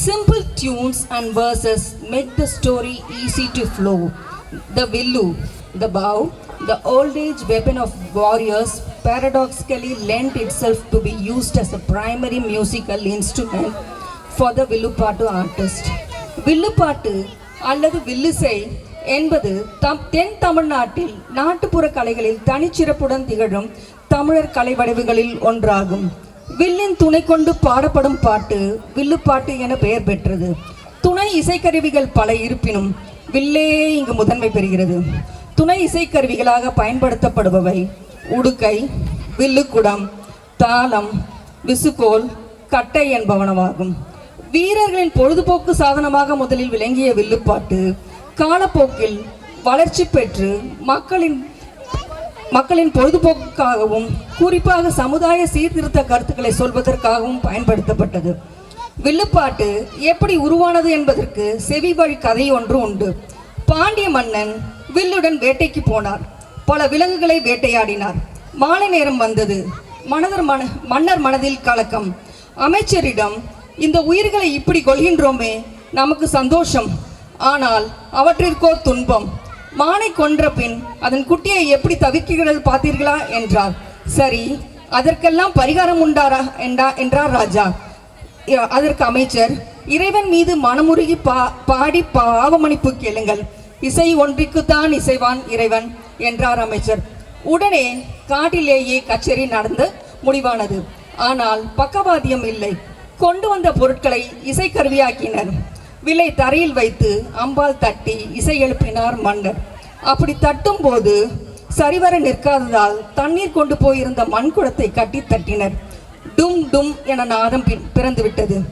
Simple tunes and verses make the story easy to flow. The villu, the bow, the old age weapon of warriors paradoxically lent itself to be used as a primary musical instrument for the வில்லுப்பாட்டு artist. வில்லுப்பாட்டு அல்லது வில்லிசை என்பது தம் தென் தமிழ்நாட்டில் நாட்டுப்புற கலைகளில் தனிச்சிறப்புடன் திகழும் தமிழர் கலை வடிவுகளில் ஒன்றாகும் வில்லின் துணை கொண்டு பாடப்படும் பாட்டு வில்லுப்பாட்டு என பெயர் பெற்றது. துணை இசைக்கருவிகள் பல இருப்பினும் வில்லே இங்கு முதன்மை பெறுகிறது. துணை இசைக்கருவிகளாக பயன்படுத்தப்படுபவை உடுக்கை வில்லுக்குடம் தாளம் விசுகோல் கட்டை என்பவனவாகும். வீரர்களின் பொழுதுபோக்கு சாதனமாக முதலில் விளங்கிய வில்லுப்பாட்டு காலப்போக்கில் வளர்ச்சி பெற்று மக்களின் மக்களின் பொழுதுபோக்குக்காகவும் குறிப்பாக சமுதாய சீர்திருத்த கருத்துக்களை சொல்வதற்காகவும் பயன்படுத்தப்பட்டது. வில்லுப்பாட்டு எப்படி உருவானது என்பதற்கு செவி வழி கதை ஒன்று உண்டு. பாண்டிய மன்னன் வில்லுடன் வேட்டைக்கு போனார். பல விலங்குகளை வேட்டையாடினார். மாலை நேரம் வந்தது. மனதர் மன மன்னர் மனதில் கலக்கம். அமைச்சரிடம் இந்த உயிர்களை இப்படி கொள்கின்றோமே நமக்கு சந்தோஷம். ஆனால் அவற்றிற்கோர் துன்பம். மானை கொன்ற பின் அதன் குட்டியை எப்படி தவிக்கிறது பார்த்தீர்களா என்றார் சரி அதற்கெல்லாம் பரிகாரம் உண்டாரா என்றா என்றார் ராஜா. அதற்கு அமைச்சர் இறைவன் மீது மனமுருகி பா பாடி பாவமணிப்பு கேளுங்கள். இசை ஒன்றிக்குத்தான் இசைவான் இறைவன் என்றார் அமைச்சர். உடனே காட்டிலேயே கச்சேரி நடந்து முடிவானது. ஆனால் பக்கவாத்தியம் இல்லை. கொண்டு வந்த பொருட்களை இசைக்கருவியாக்கினர். விலை தரையில் வைத்து அம்பால் தட்டி இசை எழுப்பினார் மன்னர். அப்படி தட்டும் போது சரிவர நிற்காததால் தண்ணீர் கொண்டு போயிருந்த மண் குடத்தை கட்டி தட்டினர். டும் டும் என நாதம் பி- பிறந்து விட்டது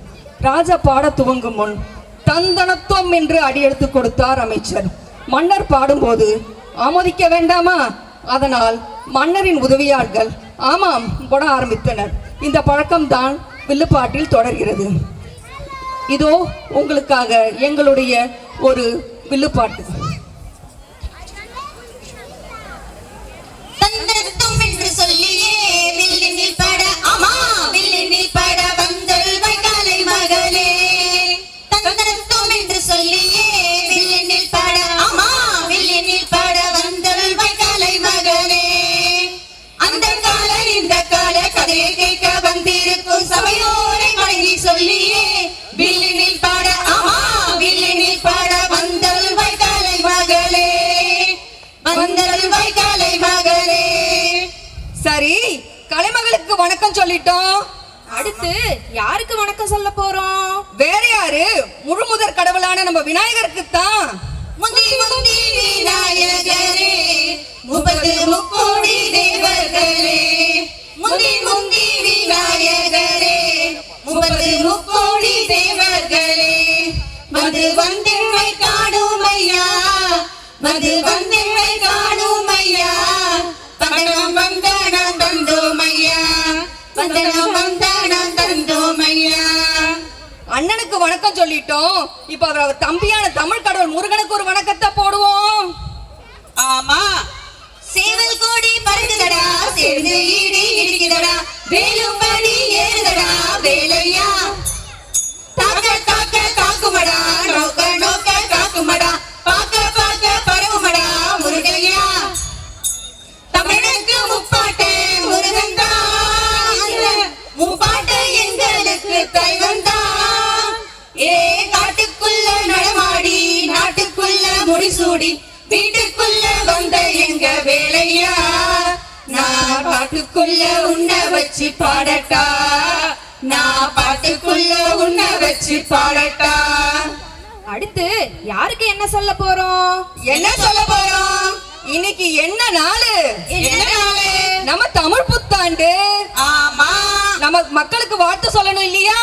ராஜா பாடத் துவங்கும் முன் தந்தனத்துவம் என்று அடியெடுத்து கொடுத்தார் அமைச்சர். மன்னர் பாடும்போது ஆமோதிக்க வேண்டாமா? அதனால் மன்னரின் உதவியாளர்கள் ஆமாம் போட ஆரம்பித்தனர். இந்த பழக்கம்தான் வில்லுப்பாட்டில் தொடர்கிறது. இதோ உங்களுக்காக எங்களுடைய ஒரு வில்லுப்பாட்டு. தந்தனத்தும் என்று சொல்லியே வில்லினில் பட அம்மா வில்லினில் பட வந்தல் வைகாலை மகளே. தந்தனத்தும் என்று சொல்லியே வில்லினில் பட அம்மா வில்லினில் பட வந்தல் வைகாலை மகளே. அந்த கால இந்த கால கதையை கேட்க வந்திருக்கும் சபையோரை மனைவி சொல்லியே சரி கலைமகளுக்கு வணக்கம் சொல்லிட்டோம். அடுத்து யாருக்கு வணக்கம் சொல்ல போறோம்? வேற யாரு? முழுமுதற் கடவுளான நம்ம விநாயகருக்கு தான். முந்தி முந்தி விநாயகரே முப்பது முக்கோடி தேவர்களே. முந்தி முந்தி விநாயகரே முப்பது முக்கோடி தேவர்களே. வந்து வந்தெம்மை காணும் ஐயா வந்து வந்தெம்மை காணும் ஐயா. வந்தனம் வந்தனம் அண்ணனுக்கு வணக்கம் சொல்லிட்டோம். இப்ப அவர் அவர் தம்பியான தமிழ் கடவுள் முருகனுக்கு ஒரு வணக்கத்தை போடுவோம். ஆமா. சேவல் கோடி பறக்குதடா சேர்ந்து ஈடி இடிக்குதடா வேலும் பணி ஏறுதடா வேலையா? தாக்க தாக்க தாக்குமடா நோக்க நோக்க தாக்குமடா பாக்க பாடட்டா. நான் பாட்டுக்குள்ள உன்ன வச்சு பாடட்டா. அடுத்து யாருக்கு என்ன சொல்ல போறோம்? என்ன சொல்ல போறோம்? இன்னைக்கு என்ன நாளு? என்ன நாளு? நம்ம தமிழ் புத்தாண்டு. ஆமா. நம்ம மக்களுக்கு வாழ்த்து சொல்லணும் இல்லையா?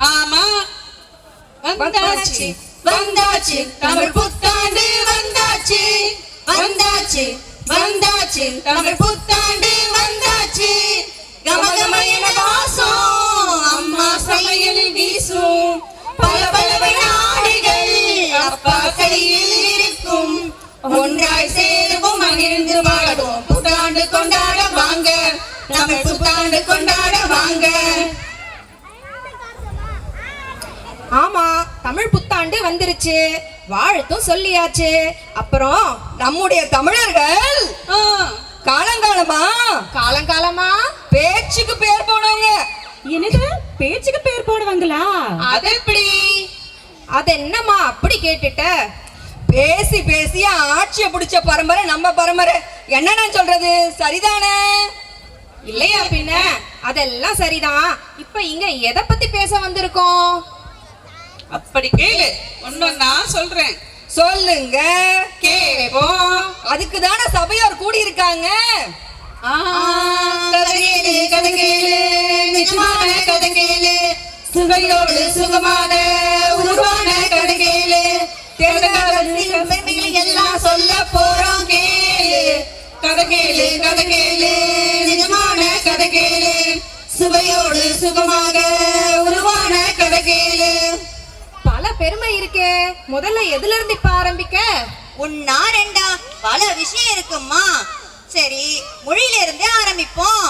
ஆமா. வந்தாச்சு. வந்தாச்சு. தமிழ் புத்தாண்டு வந்தாச்சு. வந்தாச்சு. வந்தாச்சு. தமிழ் புத்தாண்டு வந்தாச்சு. கமகம என வாசம் அம்மா சமையலில் வீசும். பல பல ஆடைகள் அப்பா கையில் இருக்கும். ஒன்றாய் சேருவோம் மகிழ்ந்து வாழுவோம் புத்தாண்டு கொண்டாட வாங்க தமிழ் புத்தாண்டு கொண்டாட வாங்க. ஆமா தமிழ் புத்தாண்டு வந்துருச்சு. வாழ்த்தும் சொல்லியாச்சு. அப்புறம் நம்முடைய தமிழர்கள் காலங்காலமா? காலங்காலமா? பேச்சுக்கு பேர் போனவங்க என்னது? பேச்சுக்கு பேர் போடுவாங்களா? அது எப்படி? அது என்னம்மா அப்படி கேட்டுட்ட? பேசி பேசி ஆட்சியை பிடிச்ச பரம்பரை நம்ம பரம்பரை. என்ன நான் சொல்றது? சரிதானே? இல்லையா பின்ன? அதெல்லாம் சரிதான். இப்ப இங்க எதை பத்தி பேச வந்திருக்கோம்? அப்படி கேளு. ஒன்னொன்னா சொல்றேன். சொல்லுங்க. கேப்போம். அதுக்கு தானே சபையோர் கூடி இருக்காங்க சுவையோடு சுகமான உருவான தேவகாலத்தின் பெருமைகளை எல்லாம் சொல்ல போறோம் கேளு. கதை கேளு கதை கேளு நிஜமான கதை கேளு. சுவையோடு சுகமாக உருவான கதை கேளு. பல பெருமை இருக்கே. முதல்ல எதுல இருந்து இப்ப ஆரம்பிக்க? ஒன்னா ரெண்டா பல விஷயம் இருக்கும்மா. சரி மொழியில இருந்தே ஆரம்பிப்போம்.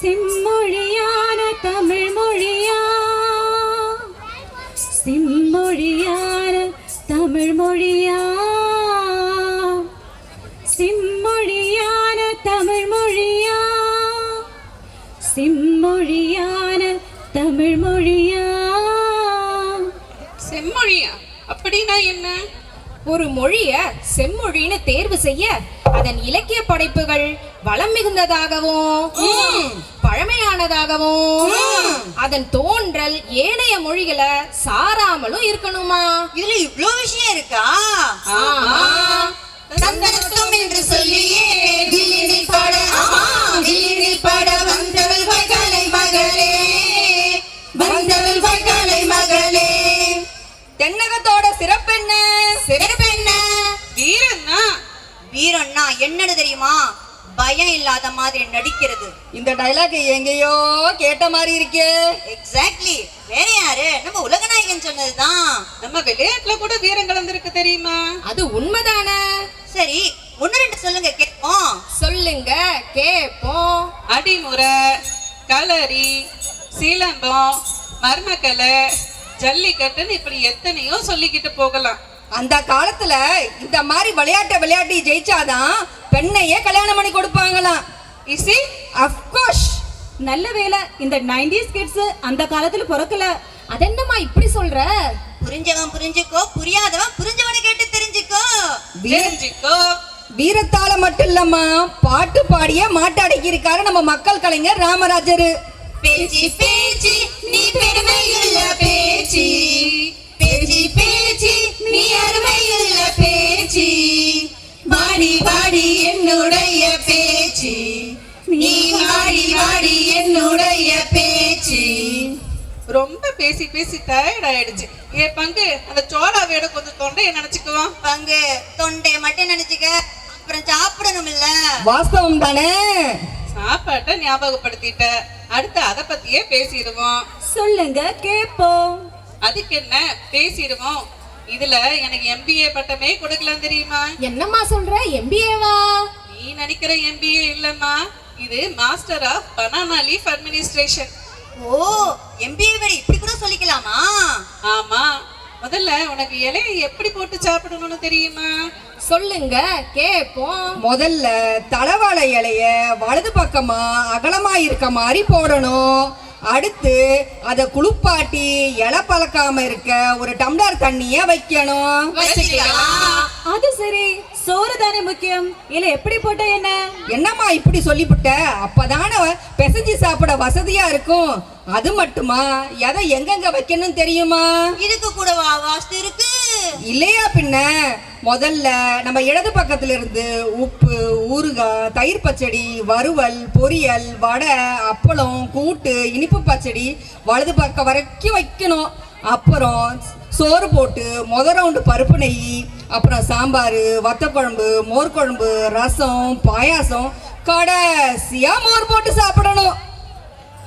செம்மொழியான தமிழ் மொழியா செம்மொழியான தமிழ் மொழியா செம்மொழியான தமிழ் மொழியா செம்மொழியான தமிழ் மொழியா செம்மொழியா? அப்படின்னா என்ன? ஒரு மொழிய செம்மொழின்னு தேர்வு செய்ய அதன் இலக்கிய படைப்புகள் வளம் மிகுந்ததாகவும் பழமையானதாகவும் அதன் தோன்றல் ஏனைய மொழிகளை சாராமலும் இருக்கணுமா? இதுல இவ்ளோ விஷயம் இருக்கா? சந்தனத்தம் என்று சொல்லியே வில்லினில் பாட வில்லினில் பாட வந்தவள் வகலை மகளே வந்தவள் வகலை மகளே. தென்னகத்தோட சிறப்பு என்ன? வீரன்னா வீரன்னா என்னன்னு தெரியுமா? பயம் இல்லாத மாதிரி நடிக்கிறது. இந்த டைலாக் எங்கேயோ கேட்ட மாதிரி இருக்கே. எக்ஸாக்ட்லி வேற யாரு? நம்ம உலகநாயகன் சொன்னதுதான். நம்ம விளையாட்டுல கூட வீரம் கலந்திருக்கு தெரியுமா? அது உண்மைதானே? சரி ஒன்னு ரெண்டு சொல்லுங்க கேட்போம். சொல்லுங்க கேப்போம் அடிமுறை களரி சிலம்பம் மர்மக்கலை ஜல்லிக்கட்டுன்னு இப்படி எத்தனையோ சொல்லிக்கிட்டு போகலாம். அந்த காலத்துல இந்த மாதிரி விளையாட்டை விளையாட்டி ஜெயிச்சாதான் பெண்ணையே கல்யாணம் பண்ணி கொடுப்பாங்களாம். இசி அஃப்கோர்ஸ் நல்ல வேலை இந்த 90s கிட்ஸ் அந்த காலத்துல பிறக்கல. அதென்னம்மா இப்படி சொல்ற? புரிஞ்சவன் புரிஞ்சுக்கோ புரியாதவன் புரிஞ்சவனை கேட்டு தெரிஞ்சுக்கோ. தெரிஞ்சுக்கோ. வீரத்தால மட்டும் இல்லம்மா பாட்டு பாடிய மாட்டாடக்கி இருக்காரு நம்ம மக்கள் கலைஞர் ராமராஜர். பேச்சு பேச்சு நீ பெருமையுள்ள பேச்சு பேச்சு. பேச்சு நீ அருமையுள்ள பேச்சு. வாடி வாடி என்னுடைய பேச்சு. நீ வாடி வாடி என்னுடைய பேச்சு. ரொம்ப பேசி பேசி டயர்ட் ஆயிடுச்சு. ஏ பங்கு அந்த சோளா வேட கொஞ்சம் தொண்டையை நினைச்சுக்குவோம் பங்கு தொண்டை மட்டும் நினைச்சுக்க. அப்புறம் சாப்பிடணும் இல்ல வாஸ்தவம் தானே சாப்பாட்டை ஞாபகப்படுத்திட்ட. அடுத்து அதை பத்தியே பேசிடுவோம். சொல்லுங்க கேப்போம். அதுக்கு என்ன பேசிடுவோம். இதுல எனக்கு எம்பிஏ பட்டமே கொடுக்கலாம் தெரியுமா? என்னம்மா சொல்ற? எம்பிஏவா நீ நினைக்கிற எம்பிஏ இல்லம்மா. இது master of banana leaf administration oh MBA வரை இப்படி கூட சொல்லிக்கலாமா? ஆமா. முதல்ல உனக்கு இலையை எப்படி போட்டு சாப்பிடணும்னு தெரியுமா? சொல்லுங்க கேப்போம். முதல்ல தலவாழை இலைய வலது பக்கமா அகலமா இருக்க மாதிரி போடணும். அடுத்து அதை குளிப்பாட்டி இலை பழக்காம இருக்க ஒரு டம்ளர் தண்ணிய வைக்கணும். அது சரி. சோறு தானே முக்கியம். இல்ல எப்படி போட்டா என்ன? என்னம்மா இப்படி சொல்லிவிட்ட அப்பதானே பிசைஞ்சு சாப்பிட வசதியா இருக்கும். அது மட்டுமா? எதை எங்கெங்க வைக்கணும் தெரியுமா? இதுக்கு கூட வாஸ்து இருக்கு. இல்லையா பின்ன? முதல்ல நம்ம இடது பக்கத்துல இருந்து உப்பு ஊறுகாய் தயிர் பச்சடி வறுவல் பொரியல் வடை அப்பளம் கூட்டு இனிப்பு பச்சடி வலது பக்கம் வரைக்கும் வைக்கணும். அப்புறம் சோறு போட்டு முத ரவுண்டு பருப்பு நெய் அப்புறம் சாம்பார் வத்தக்குழம்பு மோர் குழம்பு ரசம் பாயாசம் கடைசியா மோர் போட்டு சாப்பிடணும்.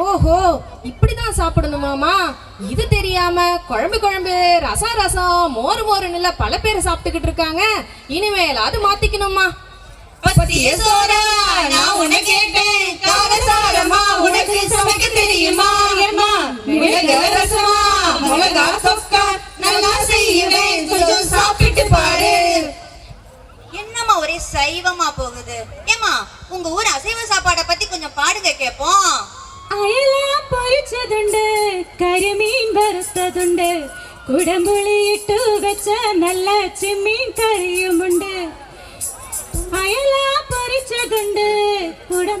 ஓஹோ இப்படிதான் சாப்பிடணுமாமா இது தெரியாம குழம்பு குழம்பு ரசம் ரசம் மோர் மோருன்னு பல பேர் சாப்பிட்டுக்கிட்டு இருக்காங்க. மாத்திக்கணுமா நான் உன்னை கேட்டேன். காரசாரமா உனக்கு சமைக்க தெரியுமா? ரசமா மிளகா சொக்கா நல்லா செய்வேன். கொஞ்சம் சாப்பிட்டு பாரு. என்னம்மா ஒரே சைவமா போகுது? ஏம்மா உங்க ஊர் அசைவ சாப்பாடை பத்தி கொஞ்சம் பாடுங்க கேப்போம். അയല പൊരിച്ചതുണ്ട് കരിമീൻ വറുത്തതുണ്ട് കുടംപുളി ഇട്ടു വെച്ച നല്ല ചെമ്മീൻ കറിയുമുണ്ട്. അയല പൊരിച്ചതുണ്ട് കുടം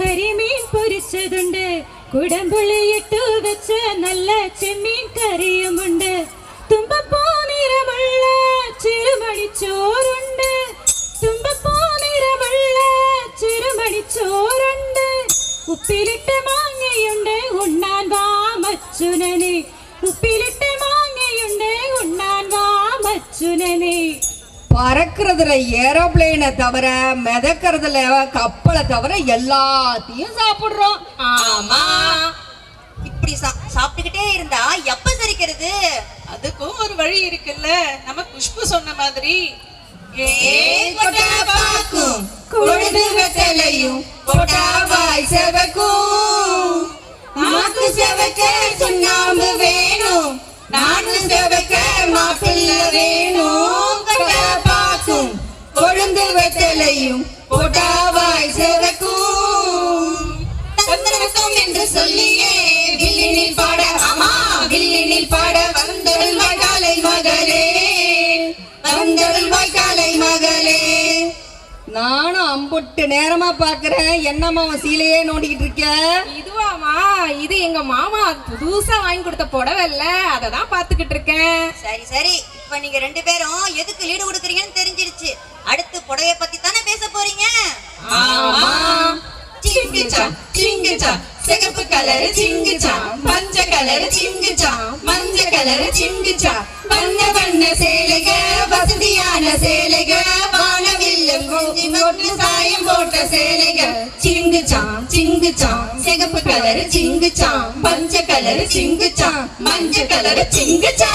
കരിമീൻ പൊരിച്ചതുണ്ട് കുടംപുളി ഇട്ടു വെച്ച നല്ല ചെമ്മീൻ കറിയുമുണ്ട്. തുമ്പപ്പൂ നിറമുള്ള ചെറുമണിച്ചോറുണ്ട്. തുമ്പപ്പൂ നിറമുള്ള മച്ചുനനെ ഉപ്പിലിട്ട് മാങ്ങയുണ്ട് ഉണ്ണാൻ വാ മച്ചുനനെ பறக்கிறதுல ஏரோப்ளேனை தவிர மிதக்கிறதுல கப்பலை தவிர எல்லாத்தையும் சாப்பிடுறோம் ஆமா இப்படி சா- சாப்பிட்டுக்கிட்டே இருந்தா எப்ப சரிக்கிறது அதுக்கும் ஒரு வழி இருக்குல்ல நம்ம குஷ்பு சொன்ன மாதிரி ஏ கொட்டா பாக்கும், கொழுந்து வெத்தலையும், கொட்டா வாய் செவக்கும். நாக்கு செவக்க சுண்ணாம்பு வேணும். நாக்கு செவக்க மாப்பிள்ளை வேணும். கொட்டா பாக்கும், கொழுந்து வெத்தலையும் கொட்டாவாய் செவக்கும் தந்தனக்கம் என்று சொல்லியே வில்லினில் பாட அம்மா வில்லினில் பாட வந்தருள் வாய்க்காலை மகளே. வந்தருள் காலை மகளே. நானும் அம்புட்டு நேரமா பாக்குறேன் என்னம்மா உன் சீலையே நோண்டிக்கிட்டு இருக்க? இதுவாமா இது எங்க மாமா புதுசா வாங்கி கொடுத்த புடவை இல்ல. அதை தான் பாத்துக்கிட்டு இருக்கேன். சரி சரி. இப்ப நீங்க ரெண்டு பேரும் எதுக்கு லீடு கொடுக்குறீங்கன்னு தெரிஞ்சிடுச்சு அடுத்து புடவைய பத்தி தானே பேச போறீங்க ஆமா. சிங்குச்சா சிங்குச்சா. சிகப்பு கலரு சிங்குச்சா பஞ்ச கலரு சிங்குச்சா மஞ்ச கலரு சிங்குச்சா பண்ண பண்ண சேலைக வசதியான சேலைக வானவில்லம் கொஞ்சி போட்டு சாயம் போட்ட சேலைக. சிங்குச்சா சிங்குச்சா சிகப்பு கலரு சிங்குச்சா பஞ்ச கலரு சிங்குச்சா மஞ்ச கலரு சிங்குச்சா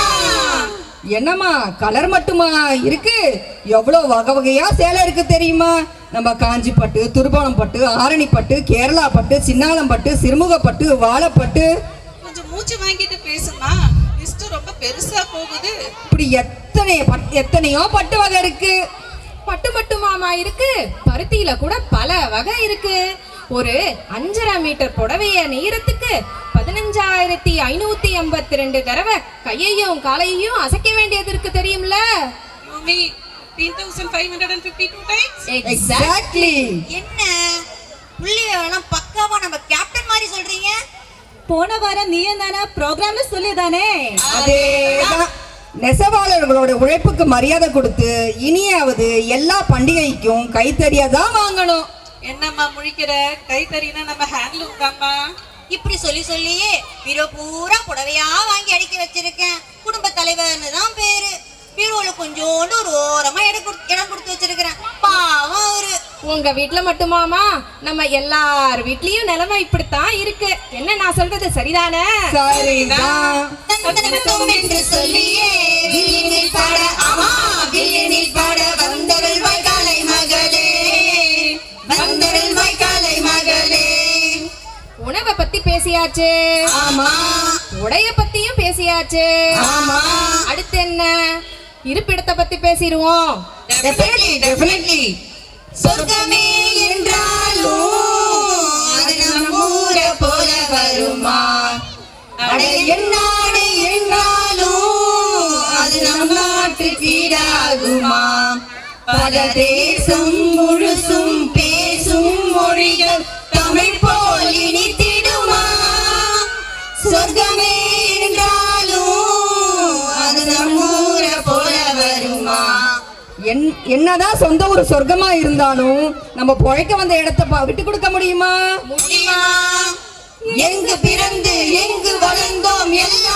என்னம்மா கலர் மட்டுமா இருக்கு? எவ்வளோ வகை வகையா சேலை இருக்கு தெரியுமா? நம்ம காஞ்சி பட்டு துருபோணம் பட்டு ஆரணி பட்டு கேரளா பட்டு சின்னாளம் பட்டு சிறுமுக பட்டு வாழைப்பட்டு. கொஞ்சம் மூச்சு வாங்கிட்டு பேசுமா லிஸ்ட் ரொம்ப பெருசா போகுது. இப்படி எத்தனை பட்- எத்தனையோ பட்டு வகை இருக்கு. பட்டு மட்டுமாமா இருக்கு. பருத்தியில கூட பல வகை இருக்கு. ஒரு அஞ்சரை மீட்டர் புடவைய நெய்யறதுக்கு பதினஞ்சாயிரத்தி ஐநூத்தி எண்பத்தி ரெண்டு தடவை கையையும் காலையும் அசைக்க வேண்டியது இருக்கு தெரியும்ல? You me three thousand five hundred and fifty two times exactly என்ன? புள்ளி வேணாம் பக்காவா நம்ம கேப்டன் மாதிரி சொல்றீங்க? போன வாரம் நீ தானே ப்ரோக்ராம்ல சொல்லிதானே? அதேதான் நெசவாளர்களோட உழைப்புக்கு மரியாதை கொடுத்து இனியாவது எல்லா பண்டிகைக்கும் கைத்தறியா தான் வாங்கணும். என்னம்மா முழிக்கிற? கைத்தறினா நம்ம ஹேண்ட்லூம் தாம்மா இப்படி சொல்லி சொல்லியே பீரோ பூரா புடவையா வாங்கி அடிக்க வச்சிருக்கேன். குடும்ப தலைவர்னு தான் பேரு. பீரோல கொஞ்சோண்டு ஒரு ஓரமா இடம் கொடுத்து இடம் கொடுத்து வச்சிருக்கிறேன். பாவம் அவரு. உங்க வீட்ல மட்டுமாமா? நம்ம எல்லார் வீட்லயும் நிலைமை இப்படித்தான் இருக்கு. என்ன நான் சொல்றது சரிதானே? சரிதான். என்று சொல்லியே பாட ஆமா பாட வந்தவள் பத்தி பேசியாச்சு. ஆமா. உடைய பத்தியும் பேசியாச்சு. ஆமா. அடுத்து என்ன? இருப்பிடத்தை பத்தி பேசிடுவோம். டெஃபினெட்லி டெஃபினெட்லி சொர்க்கமே என்றாலும் அது நம்ம ஊரை போல வருமா? அட என்னாடு என்றாலும் அது நம் நாட்டுக்கு ஈடாகுமா? பல தேசம் முழுசும் பேசும் மொழிகள் தமிழ் போல் இனித்திடுமா சொர்க்கமே என்றாலும் அது நம் ஊரை போல வருமா? என் என்னதான் சொந்த ஒரு சொர்க்கமா இருந்தாலும் நம்ம பொழைக்க வந்த இடத்த விட்டு கொடுக்க முடியுமா? முடியுமா? எங்கு பிறந்து எங்கு வளர்ந்தோம் எல்லாம்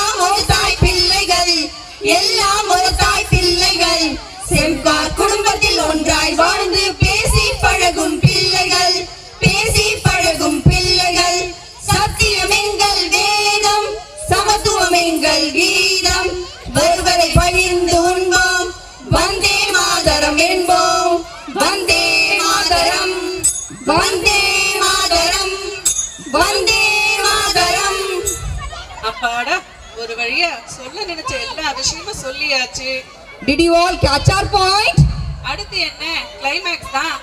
வழியா சொல்ல நினைச்ச எல்லா விஷயமும் சொல்லியாச்சு. Did you all catch our point? அடுத்து என்ன? கிளைமேக்ஸ் தான்.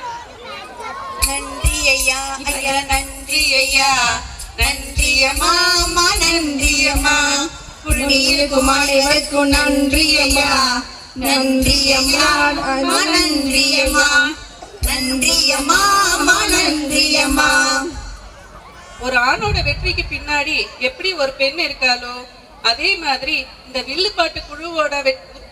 நன்றி ஐயா. ஐயா நன்றி ஐயா. நன்றி அம்மா அம்மா நன்றி அம்மா குடியிருக்கும் அனைவருக்கும் நன்றி ஐயா. நன்றி அம்மா அம்மா நன்றி அம்மா நன்றி அம்மா அம்மா நன்றி அம்மா ஒரு ஆணோட வெற்றிக்கு பின்னாடி எப்படி ஒரு பெண் இருக்காளோ அதே மாதிரி இந்த வில்லுப்பாட்டு குழுவோட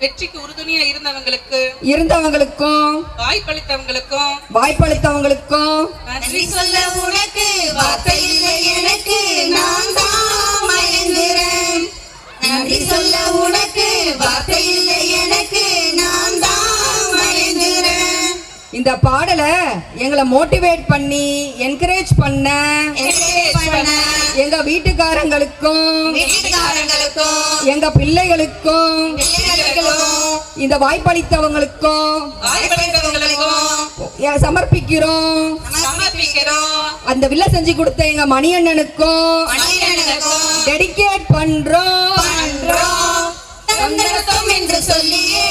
வெற்றிக்கு உறுதுணையா இருந்தவங்களுக்கு இருந்தவங்களுக்கும் வாய்ப்பளித்தவங்களுக்கும் வாய்ப்பளித்தவங்களுக்கும் நன்றி சொல்ல உனக்கு வார்த்தை இல்லை எனக்கு. நான் தான் நன்றி சொல்ல உனக்கு வார்த்தை இல்லை எனக்கு. இந்த பாடலை எங்களை மோட்டிவேட் பண்ணி என்கரேஜ் பண்ண எங்க வீட்டுக்காரங்களுக்கும் எங்க பிள்ளைகளுக்கும் இந்த வாய்ப்பளித்தவங்களுக்கும் சமர்ப்பிக்கிறோம். அந்த வில்ல செஞ்சு கொடுத்த எங்க மணியண்ணனுக்கும் டெடிகேட் பண்றோம். என்று சொல்லியே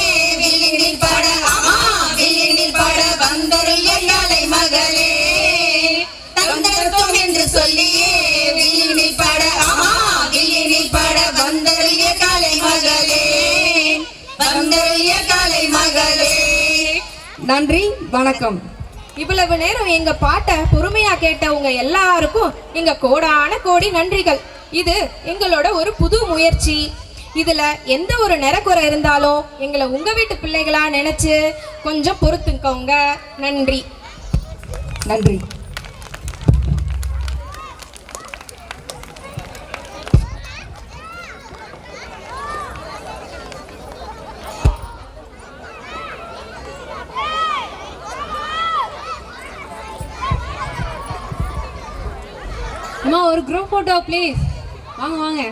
வந்தருள் எங்காலை மகளே. தந்தரத்தம் என்று சொல்லியே வில்லினில் பாட ஆமா வில்லினில் பாட வந்தருள் மகளே. வந்தருள் எங்காலை மகளே. நன்றி வணக்கம். இவ்வளவு நேரம் எங்க பாட்டை பொறுமையா கேட்ட உங்க எல்லாருக்கும் எங்க கோடான கோடி நன்றிகள். இது எங்களோட ஒரு புது முயற்சி. இதுல எந்த ஒரு நிறக்குறை இருந்தாலும் எங்களை உங்க வீட்டு பிள்ளைகளா நினைச்சு கொஞ்சம் பொறுத்துக்கோங்க. நன்றி. நன்றி. அம்மா ஒரு குரூப் போட்டோ ப்ளீஸ் வாங்க வாங்க.